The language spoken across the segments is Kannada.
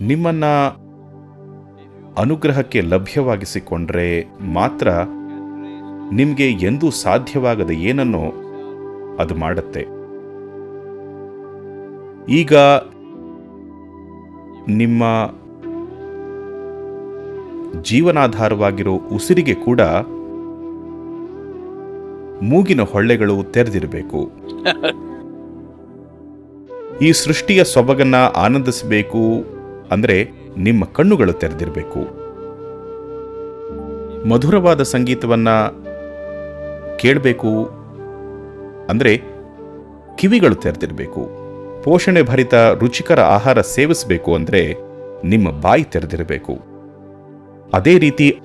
ನಿಮ್ಮನ್ನ ಅನುಗ್ರಹಕ್ಕೆ ಲಭ್ಯವಾಗಿಸಿಕೊಂಡ್ರೆ ಮಾತ್ರ ನಿಮಗೆ ಎಂದೂ ಸಾಧ್ಯವಾಗದ ಏನನ್ನೋ ಅದು ಮಾಡುತ್ತೆ. ಈಗ ನಿಮ್ಮ ಜೀವನಾಧಾರವಾಗಿರೋ ಉಸಿರಿಗೆ ಕೂಡ ಮೂಗಿನ ಹೊಳ್ಳೆಗಳು ತೆರೆದಿರಬೇಕು. ಈ ಸೃಷ್ಟಿಯ ಸೊಬಗನ್ನ ಆನಂದಿಸಬೇಕು ಅಂದ್ರೆ ನಿಮ್ಮ ಕಣ್ಣುಗಳು ತೆರೆದಿರಬೇಕು. ಮಧುರವಾದ ಸಂಗೀತವನ್ನ ಕೇಳಬೇಕು ಅಂದ್ರೆ ಕಿವಿಗಳು ತೆರೆದಿರಬೇಕು. ಪೋಷಣೆ ಭರಿತ ರುಚಿಕರ ಆಹಾರ ಸೇವಿಸಬೇಕು ಅಂದ್ರೆ ನಿಮ್ಮ ಬಾಯಿ ತೆರೆದಿರಬೇಕು. ಅದೇ ರೀತಿ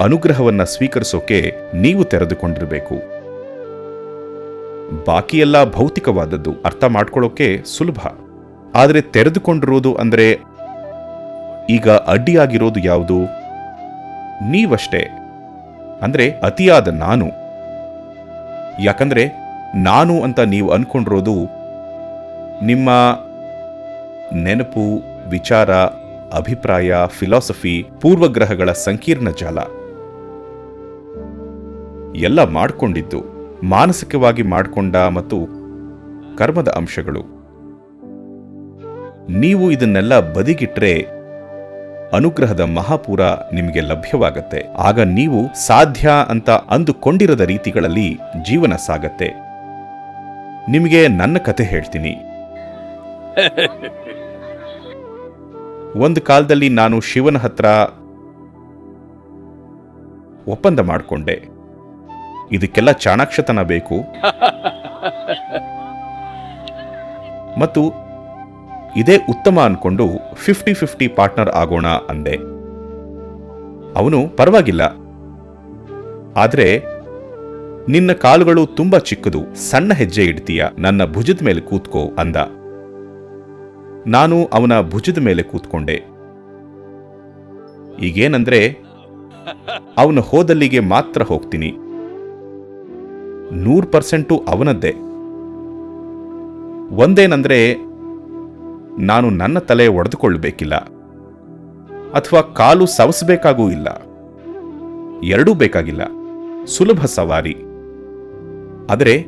ಅನುಗ್ರಹವನ್ನ ಸ್ವೀಕರಿಸೋಕೆ ನೀವು ತೆರೆದುಕೊಂಡಿರಬೇಕು. ಬಾಕಿಯೆಲ್ಲ ಭೌತಿಕವಾದದ್ದು ಅರ್ಥ ಮಾಡ್ಕೊಳ್ಳೋಕೆ ಸುಲಭ. ಆದರೆ ತೆರೆದುಕೊಂಡಿರುವುದು ಅಂದ್ರೆ ಈಗ ಅಡ್ಡಿಯಾಗಿರೋದು ಯಾವುದು? ನೀವಷ್ಟೇ. ಅಂದ್ರೆ ಅತಿಯಾದ ನಾನು. ಯಾಕಂದ್ರೆ ನಾನು ಅಂತ ನೀವು ಅನ್ಕೊಂಡಿರೋದು ನಿಮ್ಮ ನೆನಪು, ವಿಚಾರ, ಅಭಿಪ್ರಾಯ, ಫಿಲಾಸಫಿ, ಪೂರ್ವಗ್ರಹಗಳ ಸಂಕೀರ್ಣ ಜಾಲ. ಎಲ್ಲ ಮಾಡಿಕೊಂಡಿದ್ದು ಮಾನಸಿಕವಾಗಿ ಮಾಡಿಕೊಂಡ ಮತ್ತು ಕರ್ಮದ ಅಂಶಗಳು. ನೀವು ಇದನ್ನೆಲ್ಲ ಬದಿಗಿಟ್ರೆ ಅನುಗ್ರಹದ ಮಹಾಪೂರ ನಿಮಗೆ ಲಭ್ಯವಾಗತ್ತೆ. ಆಗ ನೀವು ಸಾಧ್ಯ ಅಂತ ಅಂದುಕೊಂಡಿರದ ರೀತಿಗಳಲ್ಲಿ ಜೀವನ ಸಾಗತ್ತೆ. ನಿಮಗೆ ನನ್ನ ಕತೆ ಹೇಳ್ತೀನಿ. ಒಂದು ಕಾಲದಲ್ಲಿ ನಾನು ಶಿವನ ಹತ್ರ ಒಪ್ಪಂದ ಮಾಡಿಕೊಂಡೆ. ಇದಕ್ಕೆಲ್ಲ ಚಾಣಾಕ್ಷತನ ಬೇಕು. ಮತ್ತು ಇದೇ ಉತ್ತಮ ಅನ್ಕೊಂಡು ಫಿಫ್ಟಿ ಫಿಫ್ಟಿ ಪಾರ್ಟ್ನರ್ ಆಗೋಣ ಅಂದೆ. ಅವನು ಪರವಾಗಿಲ್ಲ. ಆದ್ರೆ, ನಿನ್ನ ಕಾಲುಗಳು ತುಂಬಾ ಚಿಕ್ಕದು, ಸಣ್ಣ ಹೆಜ್ಜೆ ಇಡ್ತೀಯ, ನನ್ನ ಭುಜದ ಮೇಲೆ ಕೂತ್ಕೋ ಅಂದ. ನಾನು ಅವನ ಭುಜದ ಮೇಲೆ ಕೂತ್ಕೊಂಡೆ. ಈಗೇನಂದ್ರೆ, ಅವನ ಹೋದಲ್ಲಿಗೆ ಮಾತ್ರ ಹೋಗ್ತೀನಿ. ನೂರು ಪರ್ಸೆಂಟು ಅವನದ್ದೇ. ಒಂದೇನಂದ್ರೆ ನಾನು ನನ್ನ ತಲೆ ಒಡೆದುಕೊಳ್ಳಬೇಕಿಲ್ಲ ಅಥವಾ ಕಾಲು ಸವಸಬೇಕಾಗೂ ಇಲ್ಲ. ಎರಡೂ ಬೇಕಾಗಿಲ್ಲ. ಸುಲಭ ಸವಾರಿ. ಆದರೆ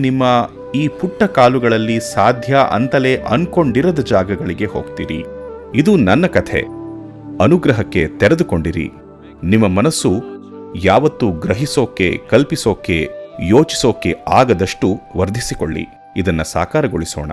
ನಿಮ್ಮ ಈ ಪುಟ್ಟ ಕಾಲುಗಳಲ್ಲಿ ಸಾಧ್ಯ ಅಂತಲೇ ಅನ್ಕೊಂಡಿರದ ಜಾಗಗಳಿಗೆ ಹೋಗ್ತೀರಿ. ಇದು ನನ್ನ ಕಥೆ. ಅನುಗ್ರಹಕ್ಕೆ ತೆರೆದುಕೊಂಡಿರಿ. ನಿಮ್ಮ ಮನಸ್ಸು ಯಾವತ್ತೂ ಗ್ರಹಿಸೋಕೆ, ಕಲ್ಪಿಸೋಕೆ, ಯೋಚಿಸೋಕೆ ಆಗದಷ್ಟು ವರ್ಧಿಸಿಕೊಳ್ಳಿ. ಇದನ್ನು ಸಾಕಾರಗೊಳಿಸೋಣ.